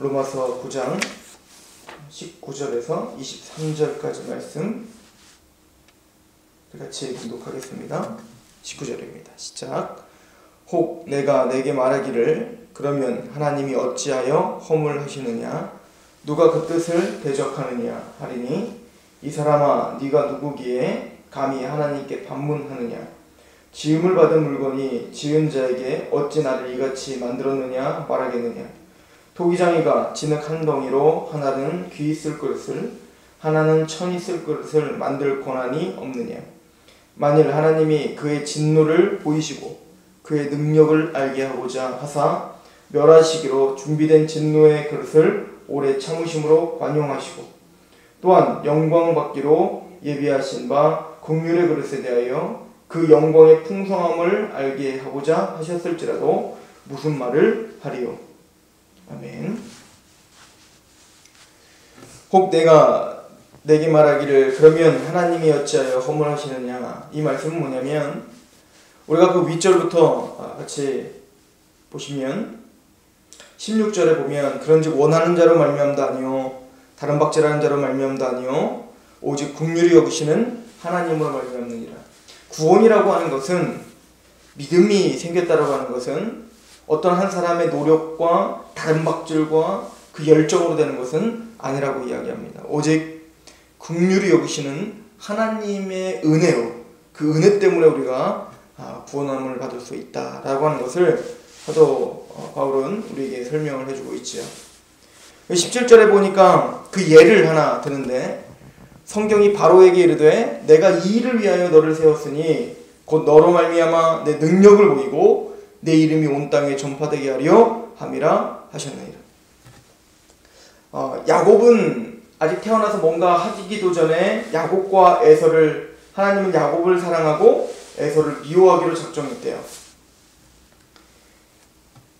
로마서 9장 19절에서 23절까지 말씀 같이 공독하겠습니다. 19절입니다. 시작. 혹 내가 내게 말하기를 그러면 하나님이 어찌하여 허물하시느냐 누가 그 뜻을 대적하느냐 하리니 이 사람아 네가 누구기에 감히 하나님께 반문하느냐 지음을 받은 물건이 지은 자에게 어찌 나를 이같이 만들었느냐 말하겠느냐 토기장이가 진흙 한 덩이로 하나는 귀 있을 그릇을 하나는 천 있을 그릇을 만들 권한이 없느냐. 만일 하나님이 그의 진노를 보이시고 그의 능력을 알게 하고자 하사 멸하시기로 준비된 진노의 그릇을 오래 참으심으로 관용하시고 또한 영광 받기로 예비하신 바 국률의 그릇에 대하여 그 영광의 풍성함을 알게 하고자 하셨을지라도 무슨 말을 하리요 아멘. 혹 내가 내게 말하기를 그러면 하나님이 어찌하여 허물하시느냐? 이 말씀은 뭐냐면 우리가 그 윗절부터 같이 보시면 16절에 보면 그런즉 원하는 자로 말미암다 아니요 다른 박제라는 자로 말미암다 아니요 오직 국률이 여기시는 하나님으로 말미암느니라. 구원이라고 하는 것은 믿음이 생겼다라고 하는 것은 어떤 한 사람의 노력과 다른 박질과 그 열정으로 되는 것은 아니라고 이야기합니다. 오직 국률이 여기시는 하나님의 은혜로 그 은혜 때문에 우리가 아, 구원함을 받을 수 있다라고 하는 것을 사도 어, 바울은 우리에게 설명을 해주고 있지요. 17절에 보니까 그 예를 하나 드는데 성경이 바로에게 이르되 내가 이 일을 위하여 너를 세웠으니 곧 너로 말미암아 내 능력을 보이고 내 이름이 온 땅에 전파되게 하려 함이라 하셨느니라. 어, 야곱은 아직 태어나서 뭔가 하기도 전에 야곱과 에서를 하나님은 야곱을 사랑하고 에서를 미워하기로 작정했대요.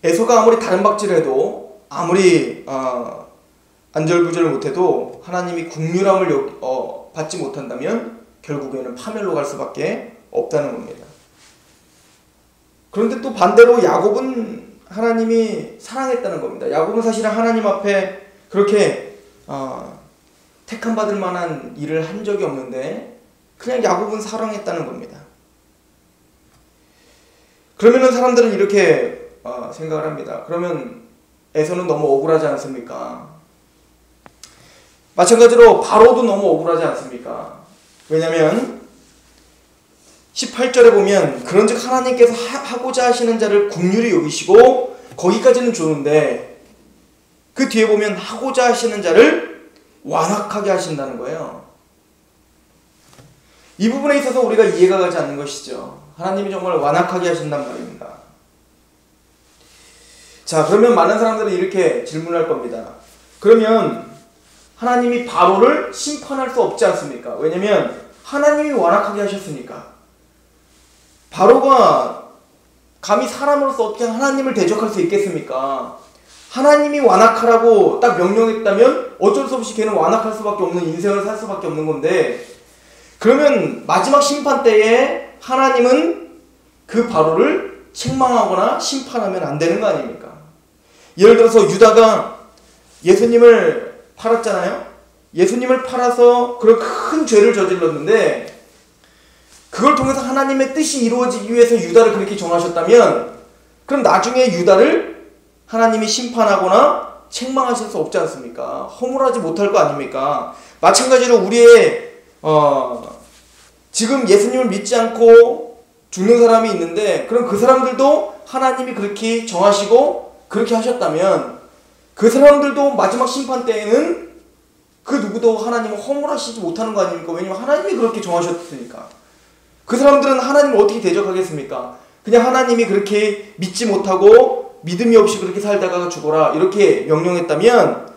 에서가 아무리 다른 박질해도 아무리 어, 안절부절 못해도 하나님이 국률함을 어, 받지 못한다면 결국에는 파멸로 갈 수밖에 없다는 겁니다. 그런데 또 반대로 야곱은 하나님이 사랑했다는 겁니다. 야곱은 사실은 하나님 앞에 그렇게 어, 택함 받을 만한 일을 한 적이 없는데 그냥 야곱은 사랑했다는 겁니다. 그러면은 사람들은 이렇게 어, 생각을 합니다. 그러면 에서는 너무 억울하지 않습니까? 마찬가지로 바로도 너무 억울하지 않습니까? 왜냐면 18절에 보면 그런즉 하나님께서 하고자 하시는 자를 국률이 여기시고 거기까지는 좋은데 그 뒤에 보면 하고자 하시는 자를 완악하게 하신다는 거예요. 이 부분에 있어서 우리가 이해가 가지 않는 것이죠. 하나님이 정말 완악하게 하신단 말입니다. 자, 그러면 많은 사람들은 이렇게 질문할 겁니다. 그러면 하나님이 바로를 심판할 수 없지 않습니까? 왜냐면 하나님이 완악하게 하셨으니까. 바로가 감히 사람으로서 어떻게 하나님을 대적할 수 있겠습니까? 하나님이 완악하라고 딱 명령했다면 어쩔 수 없이 걔는 완악할 수밖에 없는 인생을 살 수밖에 없는 건데 그러면 마지막 심판 때에 하나님은 그 바로를 책망하거나 심판하면 안 되는 거 아닙니까? 예를 들어서 유다가 예수님을 팔았잖아요. 예수님을 팔아서 그런 큰 죄를 저질렀는데 그걸 통해서 하나님의 뜻이 이루어지기 위해서 유다를 그렇게 정하셨다면 그럼 나중에 유다를 하나님이 심판하거나 책망하실 수 없지 않습니까? 허물하지 못할 거 아닙니까? 마찬가지로 우리의 어, 지금 예수님을 믿지 않고 죽는 사람이 있는데 그럼 그 사람들도 하나님이 그렇게 정하시고 그렇게 하셨다면 그 사람들도 마지막 심판 때에는 그 누구도 하나님을 허물하시지 못하는 거 아닙니까? 왜냐면 하나님이 그렇게 정하셨으니까. 그 사람들은 하나님을 어떻게 대적하겠습니까? 그냥 하나님이 그렇게 믿지 못하고 믿음이 없이 그렇게 살다가 죽어라 이렇게 명령했다면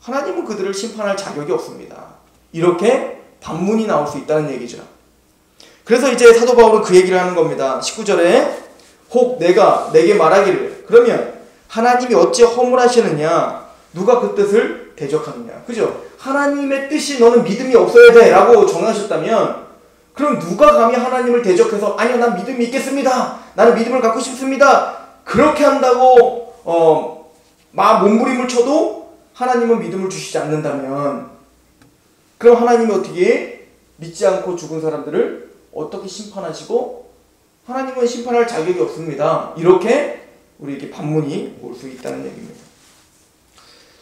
하나님은 그들을 심판할 자격이 없습니다. 이렇게 반문이 나올 수 있다는 얘기죠. 그래서 이제 사도 바울은 그 얘기를 하는 겁니다. 19절에 혹 내가 내게 말하기를 그러면 하나님이 어찌 허물하시느냐 누가 그 뜻을 대적하느냐 그죠? 하나님의 뜻이 너는 믿음이 없어야 돼 라고 정하셨다면 그럼 누가 감히 하나님을 대적해서 아니요 난 믿음이 있겠습니다 나는 믿음을 갖고 싶습니다 그렇게 한다고 어막 몸부림을 쳐도 하나님은 믿음을 주시지 않는다면 그럼 하나님이 어떻게 믿지 않고 죽은 사람들을 어떻게 심판하시고 하나님은 심판할 자격이 없습니다. 이렇게 우리에게 반문이 올 수 있다는 얘기입니다.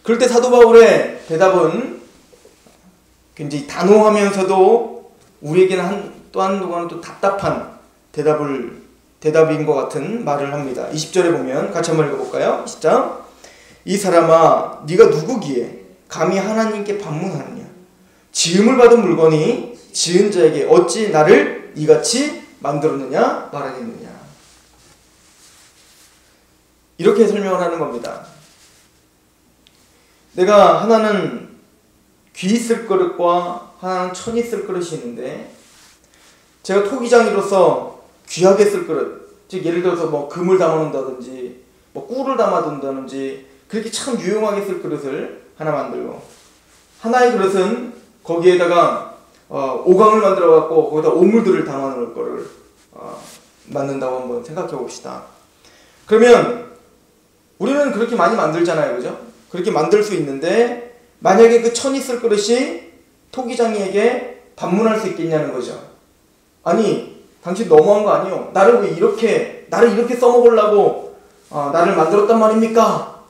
그럴 때 사도 바울의 대답은 굉장히 단호하면서도 우리에게는 한, 또 한동안 또 답답한 대답을 대답인 것 같은 말을 합니다. 20절에 보면 같이 한번 읽어볼까요? 시작. 이 사람아, 네가 누구기에 감히 하나님께 반문하느냐? 지음을 받은 물건이 지은 자에게 어찌 나를 이같이 만들었느냐 말하겠느냐? 이렇게 설명을 하는 겁니다. 내가 하나는 귀 있을 그릇과 하나는 천 있을 그릇이 있는데 제가 토기장이로서 귀하게 쓸 그릇, 즉 예를 들어서 뭐 금을 담아놓는다든지 뭐 꿀을 담아둔다든지 그렇게 참 유용하게 쓸 그릇을 하나 만들고 하나의 그릇은 거기에다가 어, 오강을 만들어 갖고 거기다 오물들을 담아 놓을 거를 어, 만든다고 한번 생각해 봅시다. 그러면 우리는 그렇게 많이 만들잖아요. 그죠? 그렇게 만들 수 있는데 만약에 그 천이 쓸 그릇이 토기장이에게 반문할 수 있겠냐는 거죠. 아니, 당신 너무한 거 아니요? 나를 왜 이렇게 나를 이렇게 써먹으려고 어, 나를 만들었단 말입니까?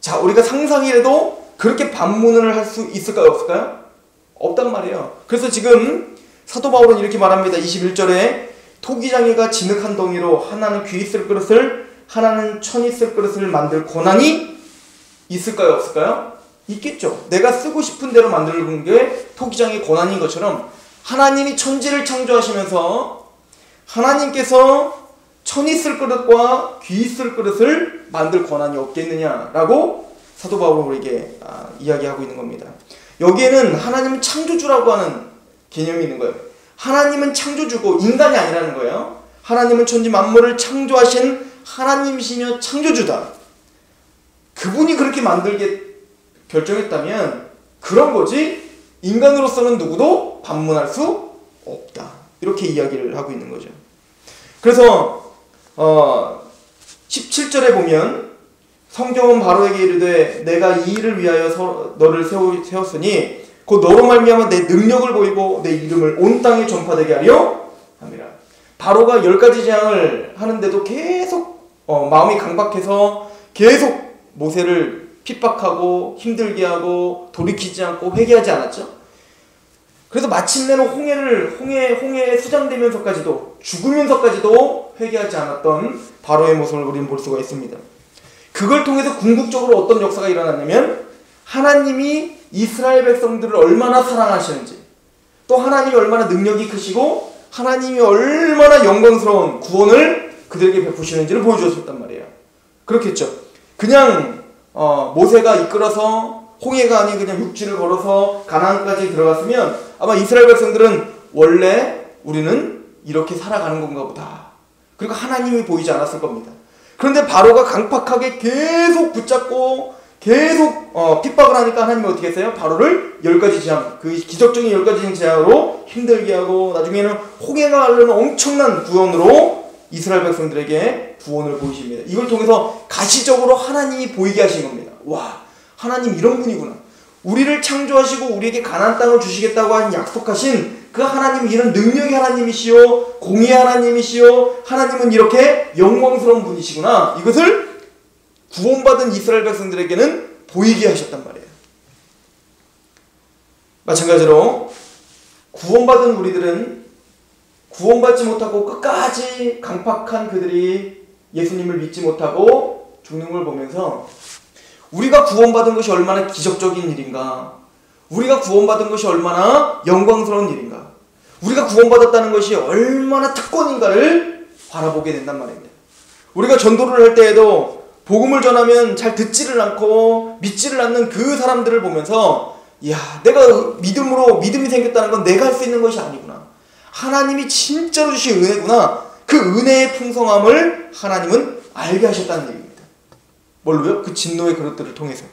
자, 우리가 상상이라도 그렇게 반문을 할 수 있을까요, 없을까요? 없단 말이에요. 그래서 지금 사도 바울은 이렇게 말합니다. 21절에 토기장이가 진흙한 덩이로 하나는 귀 있을 그릇을 하나는 천 있을 그릇을 만들 권한이 있을까요, 없을까요? 있겠죠. 내가 쓰고 싶은 대로 만들는 게 토기장의 권한인 것처럼 하나님이 천지를 창조하시면서 하나님께서 천 있을 그릇과 귀 있을 그릇을 만들 권한이 없겠느냐라고 사도 바울은 우리에게 아, 이야기하고 있는 겁니다. 여기에는 하나님은 창조주라고 하는 개념이 있는 거예요. 하나님은 창조주고 인간이 아니라는 거예요. 하나님은 천지 만물을 창조하신 하나님이시며 창조주다. 그분이 그렇게 만들게 결정했다면 그런 거지 인간으로서는 누구도 반문할 수 없다. 이렇게 이야기를 하고 있는 거죠. 그래서 어 17절에 보면 성경은 바로에게 이르되 내가 이 일을 위하여 너를 세웠으니 곧 너로 말미암아 내 능력을 보이고 내 이름을 온 땅에 전파되게 하려 함이라. 바로가 열 가지 재앙을 하는데도 계속 어, 마음이 강박해서 계속 모세를 핍박하고 힘들게 하고 돌이키지 않고 회개하지 않았죠. 그래서 마침내는 홍해를 홍해 홍해에 수장되면서까지도 죽으면서까지도 회개하지 않았던 바로의 모습을 우리는 볼 수가 있습니다. 그걸 통해서 궁극적으로 어떤 역사가 일어났냐면 하나님이 이스라엘 백성들을 얼마나 사랑하시는지 또 하나님이 얼마나 능력이 크시고 하나님이 얼마나 영광스러운 구원을 그들에게 베푸시는지를 보여주었단 말이에요. 그렇겠죠. 그냥 어, 모세가 이끌어서 홍해가 아닌 그냥 육지를 걸어서 가나안까지 들어갔으면 아마 이스라엘 백성들은 원래 우리는 이렇게 살아가는 건가 보다. 그리고 하나님이 보이지 않았을 겁니다. 그런데 바로가 강팍하게 계속 붙잡고 계속 어, 핍박을 하니까 하나님이 어떻게 했어요? 바로를 열 가지 재앙, 그 기적적인 열 가지 재앙으로 힘들게 하고 나중에는 홍해가 르는 엄청난 구원으로 이스라엘 백성들에게 구원을 보이십니다. 이걸 통해서 가시적으로 하나님이 보이게 하신 겁니다. 와, 하나님 이런 분이구나. 우리를 창조하시고 우리에게 가난 땅을 주시겠다고 한 약속하신 그 하나님 이런 능력의 하나님이시요 공의 하나님이시요 하나님은 이렇게 영광스러운 분이시구나 이것을 구원받은 이스라엘 백성들에게는 보이게 하셨단 말이에요. 마찬가지로 구원받은 우리들은 구원받지 못하고 끝까지 강팍한 그들이 예수님을 믿지 못하고 죽는 걸 보면서 우리가 구원받은 것이 얼마나 기적적인 일인가 우리가 구원받은 것이 얼마나 영광스러운 일인가. 우리가 구원받았다는 것이 얼마나 특권인가를 바라보게 된단 말입니다. 우리가 전도를 할 때에도 복음을 전하면 잘 듣지를 않고 믿지를 않는 그 사람들을 보면서 야, 내가 믿음으로 믿음이 생겼다는 건 내가 할 수 있는 것이 아니구나. 하나님이 진짜로 주신 은혜구나. 그 은혜의 풍성함을 하나님은 알게 하셨다는 얘기입니다. 뭘로요? 그 진노의 그릇들을 통해서.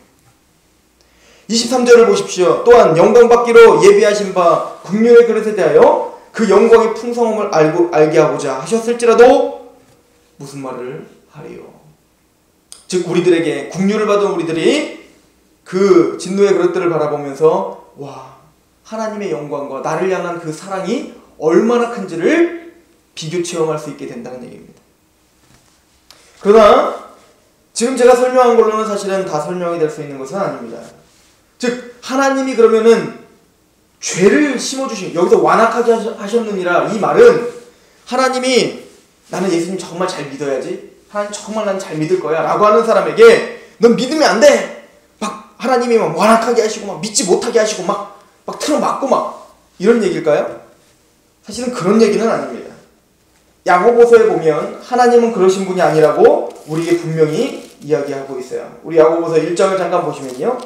23절을 보십시오. 또한 영광받기로 예비하신 바 국민의 그릇에 대하여 그 영광의 풍성함을 알고 알게 하고자 하셨을지라도 무슨 말을 하리요. 즉 우리들에게 국류를 받은 우리들이 그 진노의 그릇들을 바라보면서 와 하나님의 영광과 나를 향한 그 사랑이 얼마나 큰지를 비교 체험할 수 있게 된다는 얘기입니다. 그러나 지금 제가 설명한 걸로는 사실은 다 설명이 될 수 있는 것은 아닙니다. 즉 하나님이 그러면은 죄를 심어주신 여기서 완악하게 하셨느니라 이 말은 하나님이 나는 예수님 정말 잘 믿어야지 하나님 정말 난 잘 믿을 거야 라고 하는 사람에게 넌 믿으면 안 돼! 막 하나님이 막 완악하게 하시고 막 믿지 못하게 하시고 막, 막 틀어막고 막 이런 얘기일까요? 사실은 그런 얘기는 아닙니다. 야고보서에 보면 하나님은 그러신 분이 아니라고 우리에게 분명히 이야기하고 있어요. 우리 야고보서 1장을 잠깐 보시면요.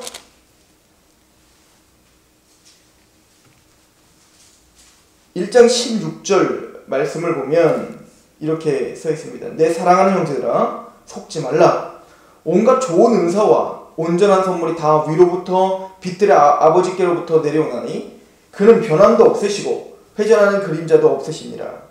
1장 16절 말씀을 보면 이렇게 써 있습니다. 내 사랑하는 형제들아 속지 말라. 온갖 좋은 은사와 온전한 선물이 다 위로부터 빛들의 아, 버지께로부터 내려오나니 그는 변함도 없으시고 회전하는 그림자도 없으시니라.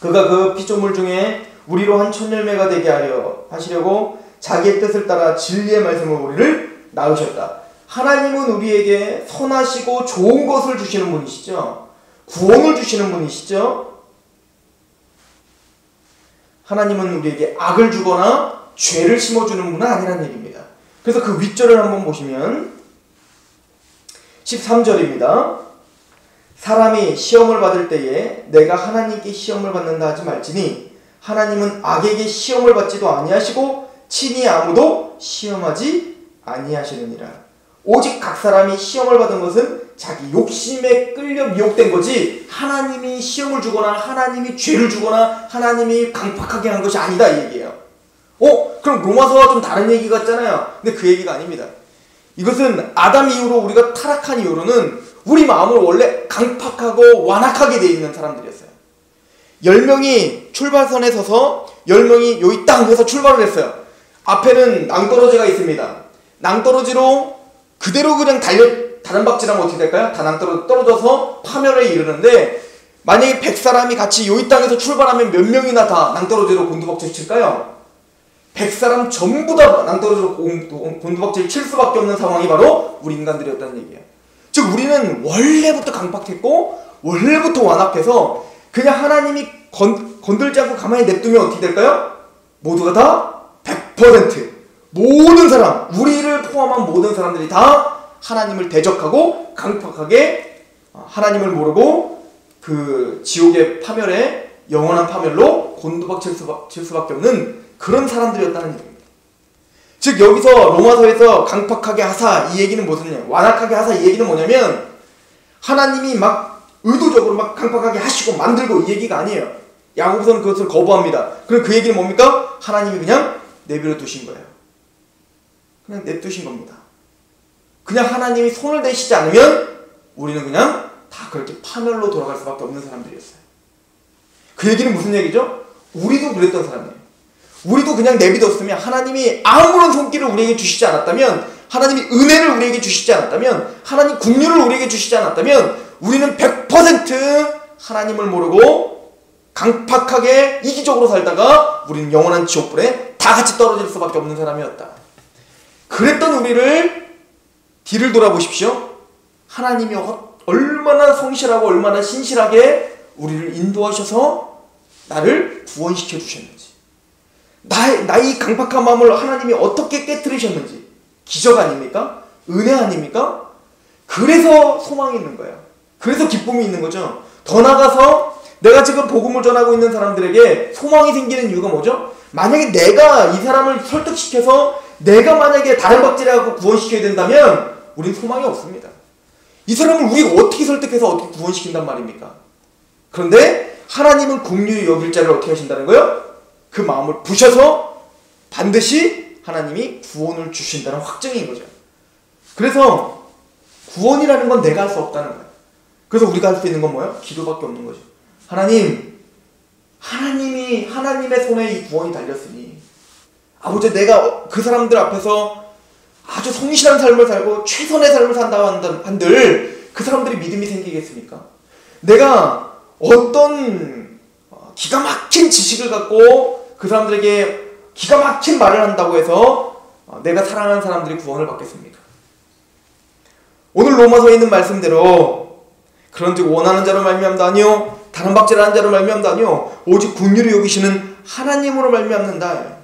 그가 그 피조물 중에 우리로 한 천열매가 되게 하려 하시려고 자기의 뜻을 따라 진리의 말씀을 우리를 낳으셨다. 하나님은 우리에게 선하시고 좋은 것을 주시는 분이시죠. 구원을 주시는 분이시죠. 하나님은 우리에게 악을 주거나 죄를 심어주는 분은 아니라는 얘기입니다. 그래서 그 윗절을 한번 보시면 13절입니다. 사람이 시험을 받을 때에 내가 하나님께 시험을 받는다 하지 말지니 하나님은 악에게 시험을 받지도 아니하시고 친히 아무도 시험하지 아니하시느니라. 오직 각 사람이 시험을 받은 것은 자기 욕심에 끌려 미혹된 거지 하나님이 시험을 주거나 하나님이 죄를 주거나 하나님이 강팍하게 한 것이 아니다 이 얘기예요. 어? 그럼 로마서와 좀 다른 얘기 같잖아요. 근데 그 얘기가 아닙니다. 이것은 아담 이후로 우리가 타락한 이후로는 우리 마음을 원래 강팍하고 완악하게 돼 있는 사람들이었어요. 10명이 출발선에 서서 10명이 여기 땅 해서 출발을 했어요. 앞에는 낭떠러지가 있습니다. 낭떠러지로 그대로 그냥 달려 다른 박질하면 어떻게 될까요? 다낭 떨어져서 파멸에 이르는데 만약에 100사람이 같이 요이 땅에서 출발하면 몇 명이나 다 낭떠러지로 곤두박질 칠까요? 100사람 전부 다 낭떠러지로 곤두박질 칠 수밖에 없는 상황이 바로 우리 인간들이었다는 얘기예요. 즉 우리는 원래부터 강팍했고 원래부터 완악해서 그냥 하나님이 건, 건들지 않고 가만히 냅두면 어떻게 될까요? 모두가 다 100% 모든 사람, 우리를 포함한 모든 사람들이 다 하나님을 대적하고 강팍하게 하나님을 모르고 그 지옥의 파멸에 영원한 파멸로 곤두박질 수밖에 없는 그런 사람들이었다는. 즉 여기서 로마서에서 강팍하게 하사 이 얘기는 무슨 완악하게 하사 이 얘기는 뭐냐면 하나님이 막 의도적으로 막 강팍하게 하시고 만들고 이 얘기가 아니에요. 야고보서는 그것을 거부합니다. 그럼 그 얘기는 뭡니까? 하나님이 그냥 내버려 두신 거예요. 그냥 냅두신 겁니다. 그냥 하나님이 손을 대시지 않으면 우리는 그냥 다 그렇게 파멸로 돌아갈 수밖에 없는 사람들이었어요. 그 얘기는 무슨 얘기죠? 우리도 그랬던 사람이에요. 우리도 그냥 내비뒀으면 하나님이 아무런 손길을 우리에게 주시지 않았다면 하나님이 은혜를 우리에게 주시지 않았다면 하나님 국류를 우리에게 주시지 않았다면 우리는 100% 하나님을 모르고 강팍하게 이기적으로 살다가 우리는 영원한 지옥불에 다 같이 떨어질 수밖에 없는 사람이었다. 그랬던 우리를 뒤를 돌아보십시오. 하나님이 얼마나 성실하고 얼마나 신실하게 우리를 인도하셔서 나를 구원시켜 주셨는지. 나의, 나의 강팍한 마음을 하나님이 어떻게 깨뜨리셨는지. 기적 아닙니까? 은혜 아닙니까? 그래서 소망이 있는 거예요. 그래서 기쁨이 있는 거죠. 더 나가서 내가 지금 복음을 전하고 있는 사람들에게 소망이 생기는 이유가 뭐죠? 만약에 내가 이 사람을 설득시켜서 내가 만약에 다른 박제라고 구원시켜야 된다면 우린 소망이 없습니다. 이 사람을 우리가 어떻게 설득해서 어떻게 구원시킨단 말입니까? 그런데 하나님은 국률이 여길 자를 어떻게 하신다는 거예요? 그 마음을 부셔서 반드시 하나님이 구원을 주신다는 확증인 거죠. 그래서 구원이라는 건 내가 할 수 없다는 거예요. 그래서 우리가 할 수 있는 건 뭐예요? 기도밖에 없는 거죠. 하나님, 하나님이 하나님의 손에 이 구원이 달렸으니 아버지 내가 그 사람들 앞에서 아주 성실한 삶을 살고 최선의 삶을 산다 한들 그 사람들이 믿음이 생기겠습니까? 내가 어떤 어, 기가 막힌 지식을 갖고 그 사람들에게 기가 막힌 말을 한다고 해서 어, 내가 사랑하는 사람들이 구원을 받겠습니까? 오늘 로마서에 있는 말씀대로 그런즉 원하는 자로 말미암다 아니요 다른 박제라는 자로 말미암다 아니요 오직 군유를 여기시는 하나님으로 말미암는다.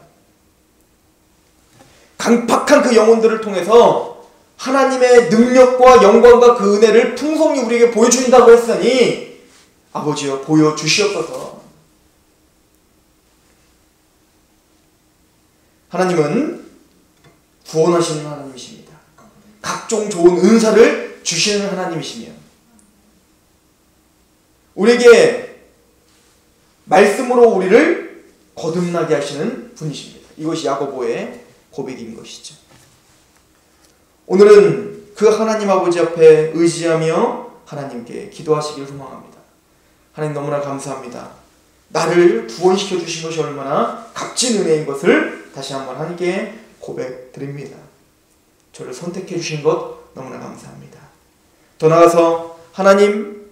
강팍한 그 영혼들을 통해서 하나님의 능력과 영광과 그 은혜를 풍성히 우리에게 보여준다고 했으니 아버지여 보여주시옵소서. 하나님은 구원하시는 하나님이십니다. 각종 좋은 은사를 주시는 하나님이시며 우리에게 말씀으로 우리를 거듭나게 하시는 분이십니다. 이것이 야고보의 고백인 것이죠. 오늘은 그 하나님 아버지 앞에 의지하며 하나님께 기도하시길 소망합니다. 하나님 너무나 감사합니다. 나를 구원시켜 주신 것이 얼마나 값진 은혜인 것을 다시 한번 하나님께 고백드립니다. 저를 선택해 주신 것 너무나 감사합니다. 더 나아가서 하나님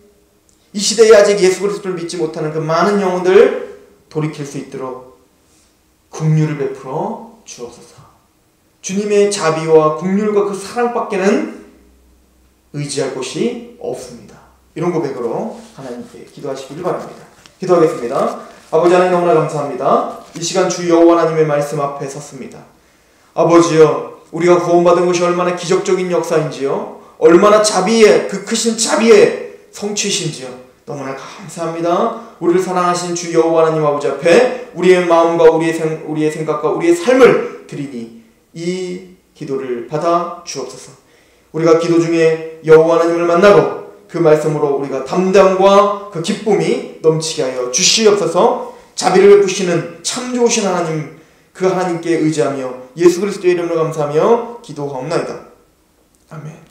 이 시대에 아직 예수 그리스도를 믿지 못하는 그 많은 영혼들 돌이킬 수 있도록 긍휼을 베풀어 주옵소서. 주님의 자비와 국률과 그 사랑밖에는 의지할 곳이 없습니다. 이런 고백으로 하나님께 기도하시기를 바랍니다. 기도하겠습니다. 아버지 하나님 너무나 감사합니다. 이 시간 주 여호와 하나님의 말씀 앞에 섰습니다. 아버지여 우리가 구원받은 것이 얼마나 기적적인 역사인지요. 얼마나 자비의 그 크신 자비의 성취신지요. 너무나 감사합니다. 우리를 사랑하신 주 여호와 하나님 아버지 앞에 우리의 마음과 우리의 생, 우리의 생각과 우리의 삶을 드리니 이 기도를 받아 주옵소서. 우리가 기도 중에 여호와 하나님을 만나고 그 말씀으로 우리가 담당과 그 기쁨이 넘치게 하여 주시옵소서. 자비를 베푸시는 참 좋으신 하나님 그 하나님께 의지하며 예수 그리스도의 이름으로 감사하며 기도하옵나이다. 아멘.